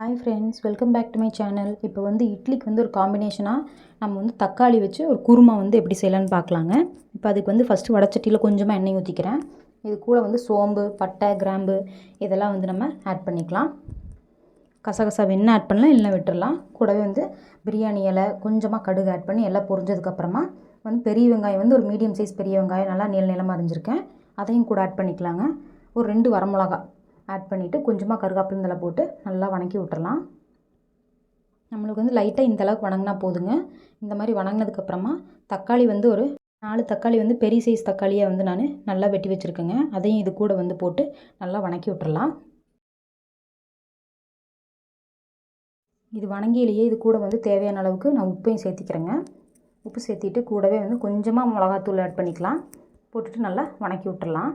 Hi friends welcome back to my channel இப்போ வந்து இட்லிக்கு வந்து ஒரு காம்பினேஷனாக நம்ம வந்து தக்காளி வச்சு ஒரு குருமா வந்து எப்படி செய்யலான்னு பார்க்கலாங்க. இப்போ அதுக்கு வந்து ஃபஸ்ட்டு வடச்சட்டியில் கொஞ்சமாக எண்ணெய் ஊற்றிக்கிறேன் இது கூட வந்து சோம்பு பட்டை கிராம்பு இதெல்லாம் வந்து நம்ம ஆட் பண்ணிக்கலாம். கசகசா வெண்ணெய் ஆட் பண்ணலாம் இல்லை விட்டுடலாம் கூடவே வந்து பிரியாணி இலை கொஞ்சமாக கடுகு ஆட் பண்ணி எல்லாம் பொரிஞ்சதுக்கப்புறமா வந்து பெரிய வெங்காயம் வந்து ஒரு மீடியம் சைஸ் பெரிய வெங்காயம் நல்லா நீள நீளமாக அரிஞ்சிருக்கேன். அதையும் கூட ஆட் பண்ணிக்கலாங்க. ஒரு ரெண்டு வரமிளகா. ஆட் பண்ணிவிட்டு கொஞ்சமாக கருகாப்பிலந்தலை போட்டு நல்லா வணக்கி விட்டுறலாம். நம்மளுக்கு வந்து லைட்டாக இந்த அளவுக்கு வணங்கினா போதுங்க. இந்த மாதிரி வணங்கினதுக்கப்புறமா தக்காளி வந்து ஒரு நாலு தக்காளி வந்து பெரிய சைஸ் தக்காளியாக வந்து நான் நல்லா வெட்டி வச்சுருக்கேங்க. அதையும் இது கூட வந்து போட்டு நல்லா வணக்கி விட்டுறலாம். இது வணங்கியிலேயே இது கூட வந்து தேவையான அளவுக்கு நான் உப்பையும் சேர்த்திக்கிறேங்க. உப்பு சேர்த்திட்டு கூடவே வந்து கொஞ்சமாக மிளகாத்தூள் ஆட் பண்ணிக்கலாம். போட்டுட்டு நல்லா வணக்கி விட்டுடலாம்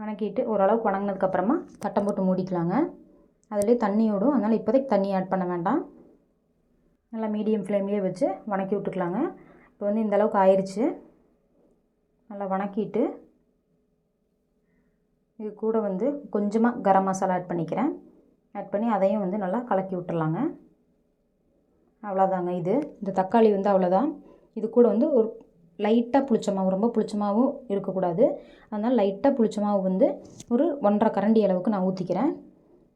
வணக்கிட்டு ஓரளவுக்கு வணங்கினதுக்கப்புறமா தட்டம் போட்டு மூடிக்கலாங்க. அதிலே தண்ணி விடும் அதனால் இப்போதைக்கு தண்ணி ஆட் பண்ண வேண்டாம். நல்லா மீடியம் ஃப்ளேம்லேயே வச்சு வணக்கி விட்டுக்கலாங்க. இப்போ வந்து இந்த அளவுக்கு ஆயிடுச்சு நல்லா வணக்கிட்டு இது கூட வந்து கொஞ்சமாக கரம் மசாலா ஆட் பண்ணிக்கிறேன். ஆட் பண்ணி அதையும் வந்து நல்லா கலக்கி விட்டுறலாங்க. அவ்வளோதாங்க இது. இந்த தக்காளி வந்து அவ்வளோதான் இது கூட வந்து ஒரு லைட்டாக புளிச்ச மாவு ரொம்ப புளிச்ச மாவும் இருக்கக்கூடாது. அதனால் லைட்டாக புளிச்ச மாவு வந்து ஒரு ஒன்றரை கரண்டி அளவுக்கு நான் ஊற்றிக்கிறேன்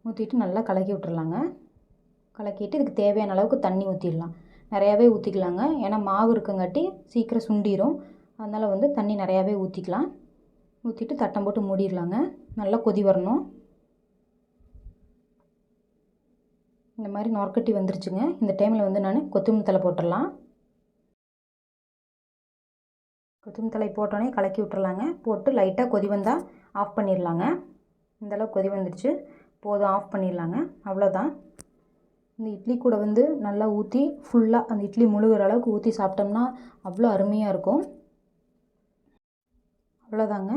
ஊற்றிட்டு நல்லா கலக்கி விட்டுறலாங்க. கலக்கிட்டு இதுக்கு தேவையான அளவுக்கு தண்ணி ஊற்றிடலாம் நிறையாவே ஊற்றிக்கலாங்க ஏன்னா மாவு இருக்கங்காட்டி சீக்கிரம் சுண்டிடும் அதனால் வந்து தண்ணி நிறையாவே ஊற்றிக்கலாம் ஊற்றிட்டு தட்டம் போட்டு மூடிடலாங்க. நல்லா கொதி வரணும். இந்த மாதிரி நொறுக்கட்டி வந்துருச்சுங்க. இந்த டைமில் வந்து நான் கொத்தமல்லி தலை போட்டுடலாம். கொத்தமல்லி தலை போட்டோன்னே கலக்கி விட்டுறலாங்க. போட்டு லைட்டாக கொதி வந்தால் ஆஃப் பண்ணிடலாங்க இந்தளவுக்கு கொதி வந்துடுச்சு போதும் ஆஃப் பண்ணிடலாங்க அவ்வளோதான் இந்த இட்லி கூட வந்து நல்லா ஊற்றி ஃபுல்லாக அந்த இட்லி முழுகிற அளவுக்கு ஊற்றி சாப்பிட்டோம்னா அவ்வளோ அருமையாக இருக்கும். அவ்வளோதாங்க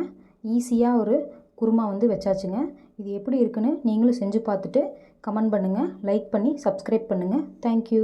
ஈஸியாக ஒரு குருமா வந்து வச்சாச்சுங்க. இது எப்படி இருக்குன்னு நீங்களும் செஞ்சு பார்த்துட்டு கமெண்ட் பண்ணுங்கள் லைக் பண்ணி சப்ஸ்கிரைப் பண்ணுங்கள் தேங்க்யூ